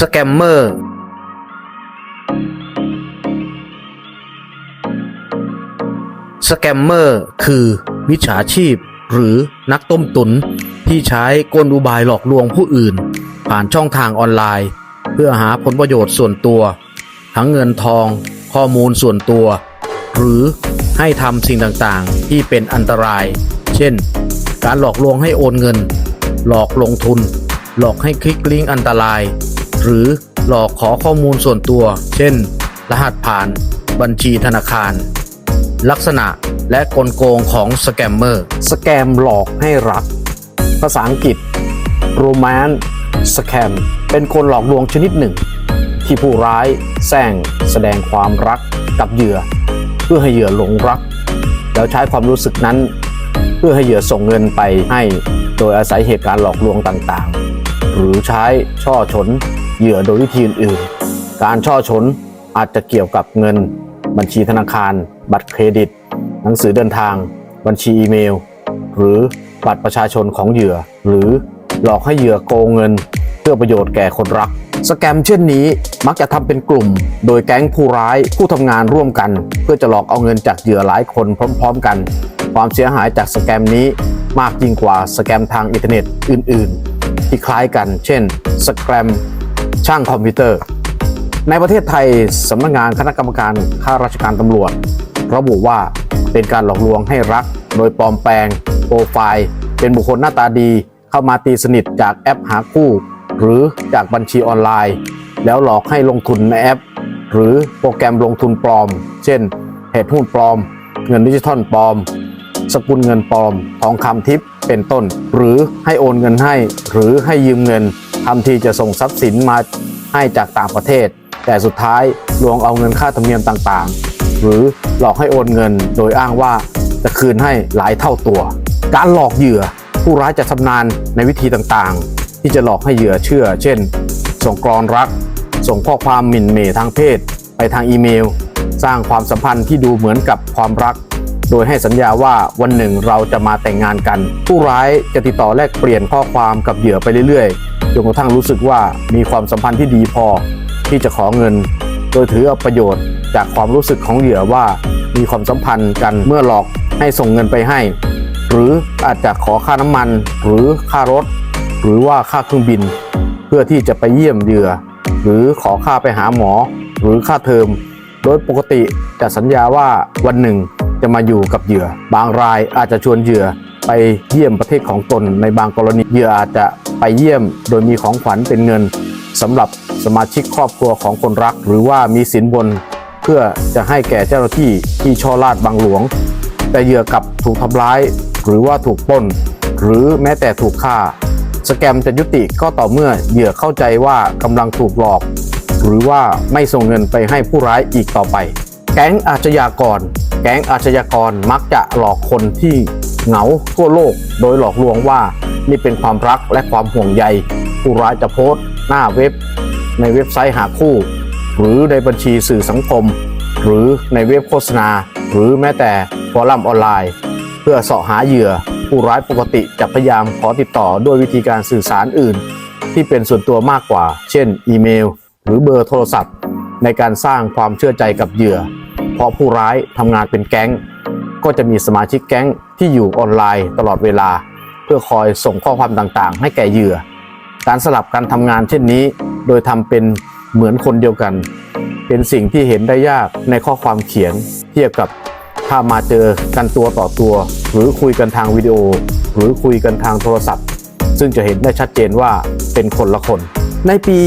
สแกมเมอร์สแกมเมอร์คือมิจฉาชีพ หรือนักต้มตุนที่ใช้กลอุบายหลอกลวงผู้อื่น ผ่านช่องทางออนไลน์ เพื่อหาผลประโยชน์ส่วนตัว ทั้งเงินทอง ข้อมูลส่วนตัว หรือให้ทำสิ่งต่างๆ ที่เป็นอันตราย เช่น การหลอกลวงให้โอนเงิน หลอกลงทุน หลอกให้คลิกลิงก์อันตราย หรือหลอกขอข้อมูลส่วนตัว เช่น รหัสผ่าน บัญชีธนาคาร ลักษณะและกลโกงของสแกมเมอร์ สแกมหลอกให้รัก ภาษาอังกฤษ romance scam เป็นคนหลอกลวงชนิดหนึ่ง ที่ผู้ร้ายแซงแสดงความรักกับเหยื่อ เพื่อให้เหยื่อหลงรัก แล้วใช้ความรู้สึกนั้น เพื่อให้เหยื่อส่งเงินไปให้ โดยอาศัยเหตุการณ์หลอกลวงต่างๆ หรือใช้ช่อฉน เหยื่อโดยวิธีอื่นๆการช่อฉนอาจจะเกี่ยวกับเงิน บัญชีธนาคาร บัตรเครดิต หนังสือเดินทาง บัญชีอีเมล หรือบัตรประชาชนของเหยื่อ หรือหลอกให้เหยื่อโกงเงิน เพื่อประโยชน์แก่คนรัก สแกมเช่นนี้มักจะทำเป็นกลุ่ม โดยแก๊งผู้ร้ายผู้ทำงานร่วมกัน เพื่อจะหลอกเอาเงินจากเหยื่อหลายคนพร้อม ๆ กัน ความเสียหายจากสแกมนี้มากยิ่งกว่าสแกมทางอินเทอร์เน็ตอื่น ๆ ที่คล้ายกัน เช่นสแกม ช่างคอมพิวเตอร์ ในประเทศไทยสำนักงานคณะกรรมการข้าราชการตำรวจ ระบุว่าเป็นการหลอกลวงให้รัก โดยปลอมแปลงโปรไฟล์ เป็นบุคคลหน้าตาดี เข้ามาตีสนิทจากแอปหาคู่ หรือจากบัญชีออนไลน์ แล้วหลอกให้ลงทุนในแอป หรือโปรแกรมลงทุนปลอม เช่นเหตุหุ้นปลอม เงินดิจิทัลปลอม สกุลเงินปลอมทองคำทิพย์เป็นต้น หรือให้โอนเงินให้ หรือให้ยืมเงิน ทำทีจะส่งทรัพย์สินมาให้จากต่างประเทศ แต่สุดท้ายลวงเอาเงินค่าธรรมเนียมต่างๆ หรือหลอกให้โอนเงินโดยอ้างว่าจะคืนให้หลายเท่าตัว การหลอกเหยื่อผู้ร้ายจะชำนาญในวิธีต่างๆ ที่จะหลอกให้เหยื่อเชื่อ เช่น ส่งกรอนรัก ส่งข้อความหมิ่นเหม่ทางเพศ ไปทางอีเมล สร้างความสัมพันธ์ที่ดูเหมือนกับความรัก โดยให้สัญญาว่าวันหนึ่งเราจะมาแต่งงานกัน ผู้ร้ายจะติดต่อแลกเปลี่ยนข้อความกับเหยื่อไปเรื่อยๆ จนกระทั่งรู้สึกว่ามีความสัมพันธ์ที่ดีพอที่จะขอเงิน โดยถือเอาประโยชน์จากความรู้สึกของเหยื่อว่ามีความสัมพันธ์กันเมื่อหลอกให้ส่งเงินไปให้ หรืออาจจะขอค่าน้ำมัน หรือค่ารถ หรือว่าค่าเครื่องบิน เพื่อที่จะไปเยี่ยมเหยื่อ หรือขอค่าไปหาหมอ หรือค่าเทอม โดยปกติจะสัญญาว่าวันหนึ่งจะมาอยู่กับเหยื่อ บางรายอาจจะชวนเหยื่อ ไปเยี่ยมประเทศของตนในบางกรณีเหยื่ออาจจะไปเยี่ยมโดยมีของขวัญเป็นเงินสำหรับสมาชิกครอบครัวของคนรัก หรือว่ามีสินบนเพื่อจะให้แก่เจ้าหน้าที่ที่ช่อลาดบางหลวง แต่เหยื่อกลับถูกทำร้าย หรือว่าถูกปล้น หรือแม้แต่ถูกฆ่า สแกมจะยุติก็ต่อเมื่อเหยื่อเข้าใจว่ากำลังถูกหลอก หรือว่าไม่ส่งเงินไปให้ผู้ร้ายอีกต่อไป แก๊งอาชญากร แก๊งอาชญากรมักจะหลอกคนที่ เหงาทั่วโลก โดยหลอกลวงว่านี่เป็นความรักและความห่วงใยผู้ร้ายจะโพสต์หน้าเว็บ ในเว็บไซต์หาคู่ หรือในบัญชีสื่อสังคม หรือในเว็บโฆษณา หรือแม้แต่ฟอรัมออนไลน์ เพื่อเสาะหาเหยื่อ ผู้ร้ายปกติจะพยายามขอติดต่อด้วยวิธีการสื่อสารอื่น ที่เป็นส่วนตัวมากกว่า เช่น อีเมล หรือเบอร์โทรศัพท์ ในการสร้างความเชื่อใจกับเหยื่อ เพราะผู้ร้ายทำงานเป็นแก๊ง ก็จะมีสมาชิกแก๊ง ที่อยู่ออนไลน์ตลอดเวลา เพื่อคอยส่งข้อความต่างๆ ให้แก่เหยื่อ การสลับการทำงานเช่นนี้ โดยทำเป็นเหมือนคนเดียวกัน เป็นสิ่งที่เห็นได้ยากในข้อความเขียน เทียบกับถ้ามาเจอกันตัวต่อตัว หรือคุยกันทางวิดีโอ หรือคุยกันทางโทรศัพท์ ซึ่งจะเห็นได้ชัดเจนว่าเป็นคนละคน ในปี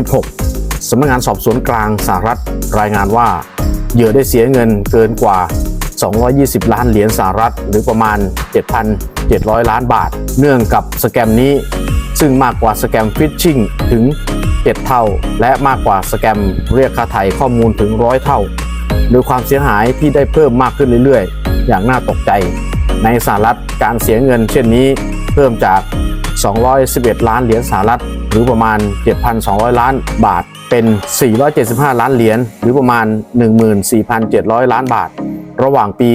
2016สำนักงานสอบสวนกลางสหรัฐรายงานว่า เหยื่อได้เสียเงินเกินกว่า 220 ล้านเหรียญสหรัฐ หรือประมาณ 7,700 ล้านบาท เนื่องกับสแกมนี้ ซึ่งมากกว่าสแกมฟิชชิงถึง 7 เท่า และมากกว่าสแกมเรียกค่าไถ่ข้อมูลถึงร้อยเท่าโดยความเสียหายที่ได้เพิ่มมากขึ้นเรื่อยๆ อย่างน่าตกใจ ในสหรัฐการเสียเงินเช่นนี้เพิ่มจาก 211 ล้านเหรียญสหรัฐ หรือประมาณ 7,200 ล้านบาทเป็น 475 ล้านเหรียญ หรือประมาณ 14,700 ล้านบาท ระหว่างปี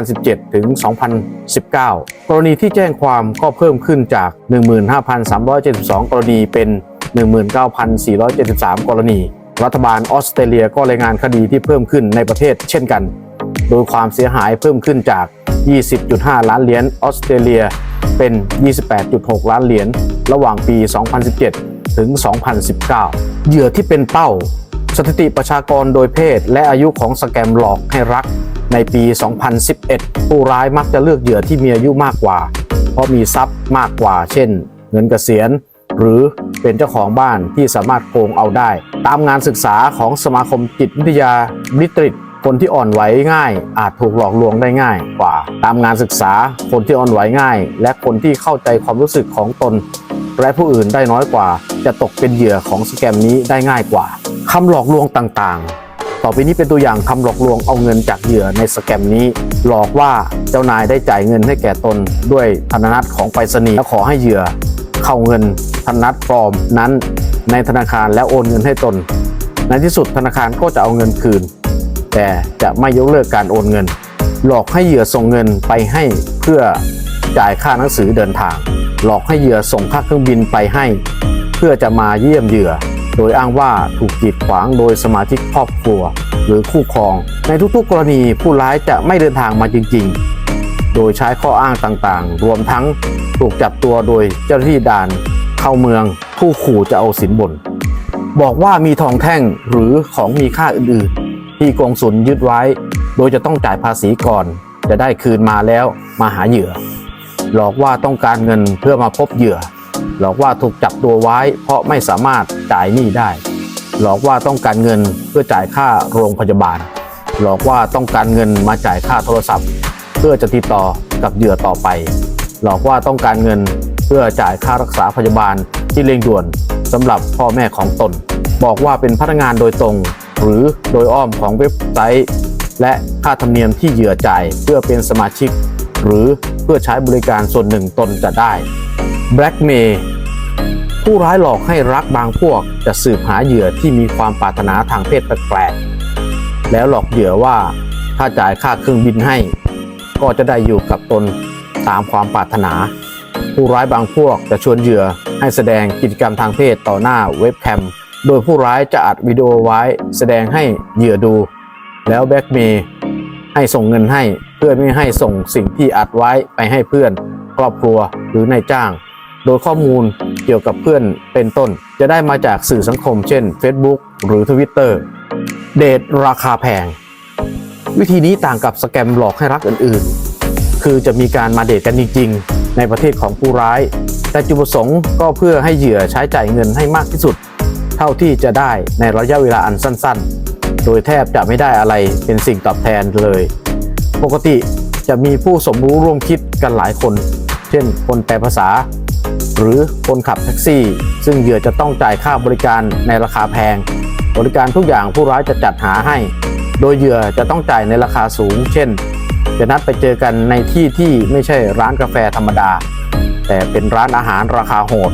2017 ถึง 2019 กรณีที่แจ้งความก็เพิ่มขึ้นจาก 15,372 กรณีเป็น 19,473 กรณี รัฐบาลออสเตรเลียก็รายงานคดีที่เพิ่มขึ้นในประเทศเช่นกัน โดยความเสียหายเพิ่มขึ้นจาก 20.5 ล้านเหรียญออสเตรเลีย เป็น 28.6 ล้านเหรียญระหว่างปี 2017 ถึง 2019 เหยื่อที่เป็นเป้าสถิติประชากรโดยเพศและอายุของสแกมหลอกให้รัก ในปี 2011 ผู้ร้ายมักจะเลือกเหยื่อที่มีอายุมากกว่า เพราะมีทรัพย์มากกว่า เช่น เงินเกษียณ หรือเป็นเจ้าของบ้านที่สามารถโกงเอาได้ ตามงานศึกษาของสมาคมจิตวิทยาบริตริตคนที่อ่อนไหวง่าย อาจถูกหลอกลวงได้ง่ายกว่า ตามงานศึกษา คนที่อ่อนไหวง่าย และคนที่เข้าใจความรู้สึกของตน และผู้อื่นได้น้อยกว่า จะตกเป็นเหยื่อของสแกมนี้ได้ง่ายกว่าคำหลอกลวงต่างๆ ต่อไปนี้เป็นตัวอย่างคำหลอกลวงเอาเงินจากเหยื่อในสแกมนี้ หลอกว่าเจ้านายได้จ่ายเงินให้แก่ตนด้วยธนนัตของไปรษณีย์และขอให้เหยื่อ เข้าเงินธนนัตปลอมนั้น ในธนาคารแล้วโอนเงินให้ตน ในที่สุดธนาคารก็จะเอาเงินคืน แต่จะไม่ยกเลิกการโอนเงิน หลอกให้เหยื่อส่งเงินไปให้เพื่อจ่ายค่าหนังสือเดินทาง หลอกให้เหยื่อส่งค่าเครื่องบินไปให้ เพื่อจะมาเยี่ยมเหยื่อ โดยอ้างว่าถูกกีดขวางโดยสมาชิกครอบครัว หรือคู่ครอง ในทุกๆกรณีผู้ร้ายจะไม่เดินทางมาจริง ๆ โดยใช้ข้ออ้างต่างๆ รวมทั้งถูกจับตัวโดยเจ้าหน้าที่ด่าน เข้าเมืองผู้ขู่จะเอาสินบน บอกว่ามีทองแท่งหรือของมีค่าอื่นๆ ที่กองสุลยึดไว้ โดยจะต้องจ่ายภาษีก่อน จะได้คืนมาแล้วมาหาเหยื่อ หลอกว่าต้องการเงินเพื่อมาพบเหยื่อ หลอกว่าถูกจับตัวไว้ เพราะไม่สามารถจ่ายหนี้ได้ หลอกว่าต้องการเงินเพื่อจ่ายค่าโรงพยาบาล หลอกว่าต้องการเงินมาจ่ายค่าโทรศัพท์ เพื่อจะติดต่อกับเหยื่อต่อไป หลอกว่าต้องการเงินเพื่อจ่ายค่ารักษาพยาบาลที่เร่งด่วนสำหรับพ่อแม่ของตน บอกว่าเป็นพนักงานโดยตรง หรือโดยอ้อมของเว็บไซต์ และค่าธรรมเนียมที่เหยื่อจ่ายเพื่อเป็นสมาชิก หรือเพื่อใช้บริการส่วนหนึ่งตนจะได้ Blackmail ผู้ร้ายหลอกให้รักบางพวกจะสืบหาเหยื่อที่มีความปรารถนาทางเพศแปลกๆ แล้วหลอกเหยื่อว่าถ้าจ่ายค่าเครื่องบินให้ ก็จะได้อยู่กับตนตามความปรารถนา ผู้ร้ายบางพวกจะชวนเหยื่อให้แสดงกิจกรรมทางเพศต่อหน้าเว็บแคม โดยผู้ร้ายจะอัดวิดีโอไว้แสดงให้เหยื่อดู แล้วแบ็กเมย์ให้ส่งเงินให้เพื่อไม่ให้ส่งสิ่งที่อัดไว้ไปให้เพื่อน ครอบครัวหรือนายจ้าง โดยข้อมูลเกี่ยวกับเพื่อนเป็นต้น จะได้มาจากสื่อสังคม เช่น Facebook หรือ Twitter เดทราคาแพง วิธีนี้ต่างกับสแกมหลอกให้รักอื่นๆ คือจะมีการมาเดทกันจริงๆ ในประเทศของผู้ร้าย แต่จุดประสงค์ก็เพื่อให้เหยื่อใช้จ่ายเงินให้มากที่สุด เท่าที่จะได้ในระยะเวลาอันสั้นๆ โดยแทบจะไม่ได้อะไรเป็นสิ่งตอบแทนเลย ปกติจะมีผู้สมรู้ร่วมคิดกันหลายคน เช่น คนแปลภาษา หรือคนขับแท็กซี่ ซึ่งเหยื่อจะต้องจ่ายค่าบริการในราคาแพง บริการทุกอย่างผู้ร้ายจะจัดหาให้ โดยเหยื่อจะต้องจ่ายในราคาสูง เช่น จะนัดไปเจอกันในที่ที่ไม่ใช่ร้านกาแฟธรรมดา แต่เป็นร้านอาหารราคาโหด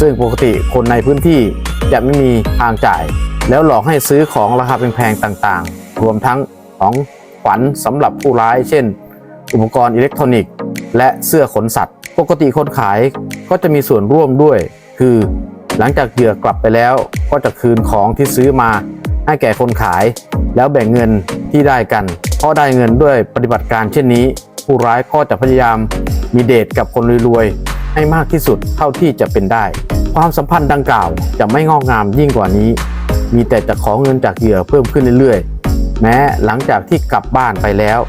ซึ่งปกติคนในพื้นที่จะไม่มีทางจ่าย แล้วหลอกให้ซื้อของราคาแพงๆต่างๆ รวมทั้งของขวัญสำหรับผู้ร้าย เช่น อุปกรณ์อิเล็กทรอนิกส์ และเสื้อขนสัตว์ ปกติคนขาย ก็จะมีส่วนร่วมด้วย คือหลังจากเหยื่อกลับไปแล้ว ก็จะคืนของที่ซื้อมาให้แก่คนขาย แล้วแบ่งเงินที่ได้กันเพราะได้เงินด้วยปฏิบัติการเช่นนี้ ผู้ร้ายก็จะพยายามมีเดทกับคนรวยๆให้มากที่สุดเท่าที่จะเป็นได้ ความสัมพันธ์ดังกล่าวจะไม่งอกงามยิ่งกว่านี้ มีแต่จะขอเงินจากเหยื่อเพิ่มขึ้นเรื่อยๆ แม้หลังจากที่กลับบ้านไปแล้ว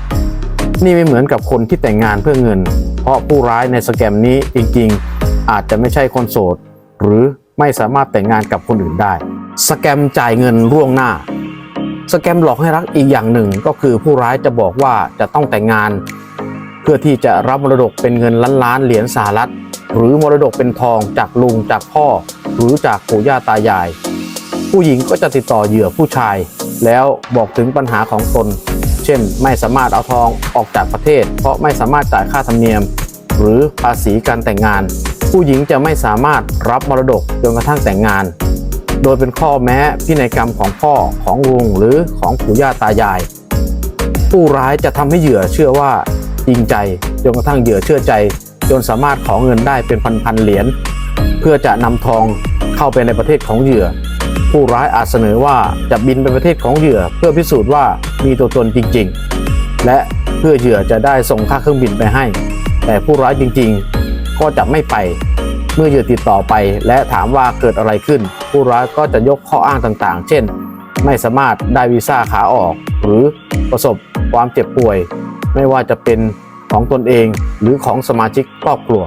นี่ไม่เหมือนกับคนที่แต่งงานเพื่อเงิน เพราะผู้ร้ายในสแกมนี้จริงๆ อาจจะไม่ใช่คนโสด หรือไม่สามารถแต่งงานกับคนอื่นได้ สแกมจ่ายเงินล่วงหน้า สแกมหลอกให้รักอีกอย่างหนึ่งก็คือผู้ร้ายจะบอกว่าจะต้องแต่งงาน เพื่อที่จะรับมรดกเป็นเงินล้านล้านเหรียญสหรัฐ หรือมรดกเป็นทองจากลุงจากพ่อ หรือจากปู่ย่าตายาย ผู้หญิงก็จะติดต่อเหยื่อผู้ชาย แล้วบอกถึงปัญหาของตน เช่น ไม่สามารถเอาทองออกจากประเทศ เพราะไม่สามารถจ่ายค่าธรรมเนียม หรือภาษีการแต่งงาน ผู้หญิงจะไม่สามารถรับมรดกจนกระทั่งแต่งงาน โดยเป็นข้อแม้พินัยกรรมของพ่อของลุงหรือของปู่ย่าตายาย ผู้ร้ายจะทำให้เหยื่อเชื่อว่าจริงใจจนกระทั่งเหยื่อเชื่อใจ จนสามารถขอเงินได้เป็นพันๆเหรียญเพื่อจะนำทองเข้าไปในประเทศของเหยื่อ ผู้ร้ายอาจเสนอว่าจะบินไปประเทศของเหยื่อ เพื่อพิสูจน์ว่ามีตัวตนจริง ๆ และเพื่อเหยื่อจะได้ส่งค่าเครื่องบินไปให้ แต่ผู้ร้ายจริง ๆ ก็จะไม่ไป เมื่อเหยื่อติดต่อไป และถามว่าเกิดอะไรขึ้น ผู้ร้ายก็จะยกข้ออ้างต่างๆ เช่น ไม่สามารถได้วีซ่าขาออก หรือประสบความเจ็บป่วย ไม่ว่าจะเป็นของตนเองหรือของสมาชิกครอบครัว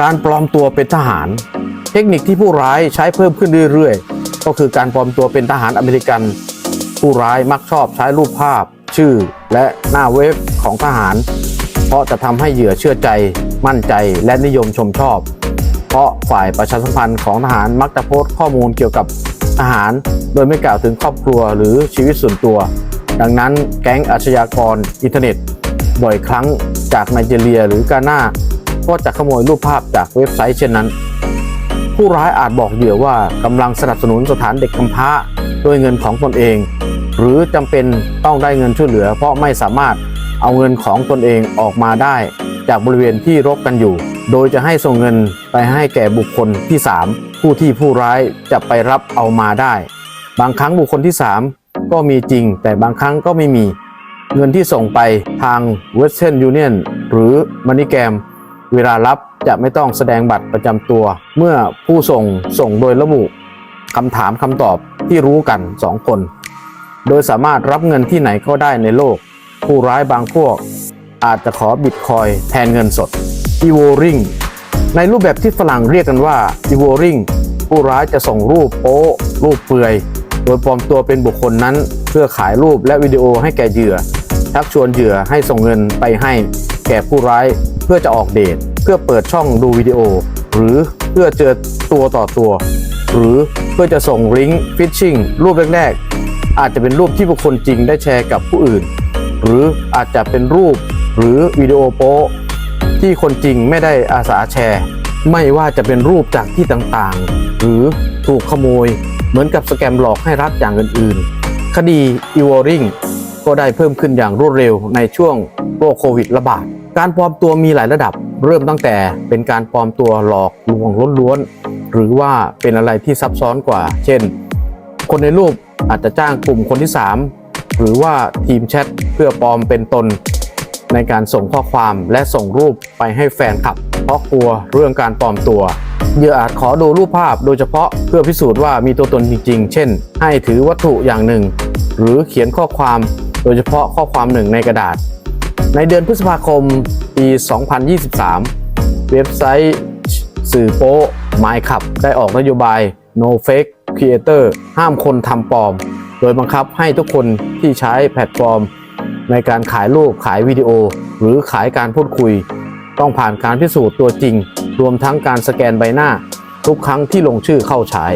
การปลอมตัวเป็นทหาร เทคนิคที่ผู้ร้ายใช้เพิ่มขึ้นเรื่อยๆ ก็คือการปลอมตัวเป็นทหารอเมริกัน ผู้ร้ายมักชอบใช้รูปภาพ ชื่อ และหน้าเว็บของทหาร เพราะจะทำให้เหยื่อเชื่อใจ มั่นใจ และนิยมชมชอบ เพราะฝ่ายประชาสัมพันธ์ของทหารมักจะโพสต์ข้อมูลเกี่ยวกับทหาร โดยไม่กล่าวถึงครอบครัวหรือชีวิตส่วนตัว ดังนั้นแก๊งอาชญากรอินเทอร์เน็ต บ่อยครั้งจากไนจีเรียหรือกาหน้าก็จะขโมยรูปภาพจากเว็บไซต์เช่นนั้น ผู้ร้ายอาจบอกเหยื่อว่ากำลังสนับสนุนสถานเด็กกำพร้าด้วยเงินของตนเอง หรือจำเป็นต้องได้เงินช่วยเหลือเพราะไม่สามารถ เอาเงินของตนเองออกมาได้ จากบริเวณที่รบกันอยู่ โดยจะให้ส่งเงินไปให้แก่บุคคลที่ 3 ผู้ที่ผู้ร้ายจะไปรับเอามาได้ บางครั้งบุคคลที่ 3 ก็มีจริง แต่บางครั้งก็ไม่มี เงินที่ส่งไปทาง Western Union หรือ MoneyGram เวลารับจะไม่ต้องแสดงบัตรประจำตัว เมื่อผู้ส่งส่งโดยระบุคำถามคำตอบที่รู้กัน 2 คน โดยสามารถรับเงินที่ไหนก็ได้ในโลก ผู้ร้ายบางพวก อาจจะขอบิตคอยแทนเงินสด e v o r i n g ในรูปแบบที่ฝรั่งเรียกกันว่า e v o r i n g ผู้ร้ายจะส่งรูปโป๊รูปเปลือย โดยปลอมตัวเป็นบุคคลนั้น เพื่อขายรูปและวิดีโอให้แก่เหยื่อชักชวนเหยื่อให้ส่งเงินไปให้แก่ผู้ร้ายเพื่อจะออกเดท เพื่อเปิดช่องดูวิดีโอ หรือเพื่อเจอตัวต่อตัว หรือเพื่อจะส่งลิงก์ฟิชชิงรูปแรกๆอาจจะเป็นรูปที่บุคคลจริงได้แชร์กับผู้อื่น หรืออาจจะเป็นรูปหรือวิดีโอโป๊ที่คนจริงไม่ได้อาสาแชร์ ไม่ว่าจะเป็นรูปจากที่ต่างๆ หรือถูกขโมย เหมือนกับสแกมหลอกให้รักอย่างอื่นๆ คดี e w a r i n g ก็ได้เพิ่มขึ้นอย่างรวดเร็วในช่วงโรคโควิดระบาด การปลอมตัวมีหลายระดับ เริ่มตั้งแต่เป็นการปลอมตัวหลอกลวงล้วนๆหรือว่าเป็นอะไรที่ซับซ้อนกว่า เช่น คนในรูปอาจจะจ้างกลุ่มคนที่ 3 หรือว่าทีมแชทเพื่อปลอมเป็นตน ในการส่งข้อความและส่งรูปไปให้แฟนคลับ เพราะกลัวเรื่องการปลอมตัวเหยื่ออาจขอดูรูปภาพโดยเฉพาะเพื่อพิสูจน์ว่ามีตัวตนจริง ๆ เช่น ให้ถือวัตถุอย่างหนึ่ง หรือเขียนข้อความโดยเฉพาะข้อความหนึ่งในกระดาษ ในเดือนพฤษภาคมปี 2023 เว็บไซต์สื่อโป๊ไมค์ขับได้ออกนโยบาย no fake creator ห้ามคนทำปลอม โดยบังคับให้ทุกคนที่ใช้แพลตฟอร์ม ในการขายรูปขายวิดีโอ หรือขายการพูดคุย ต้องผ่านการพิสูจน์ตัวจริง รวมทั้งการสแกนใบหน้า ทุกครั้งที่ลงชื่อเข้าใช้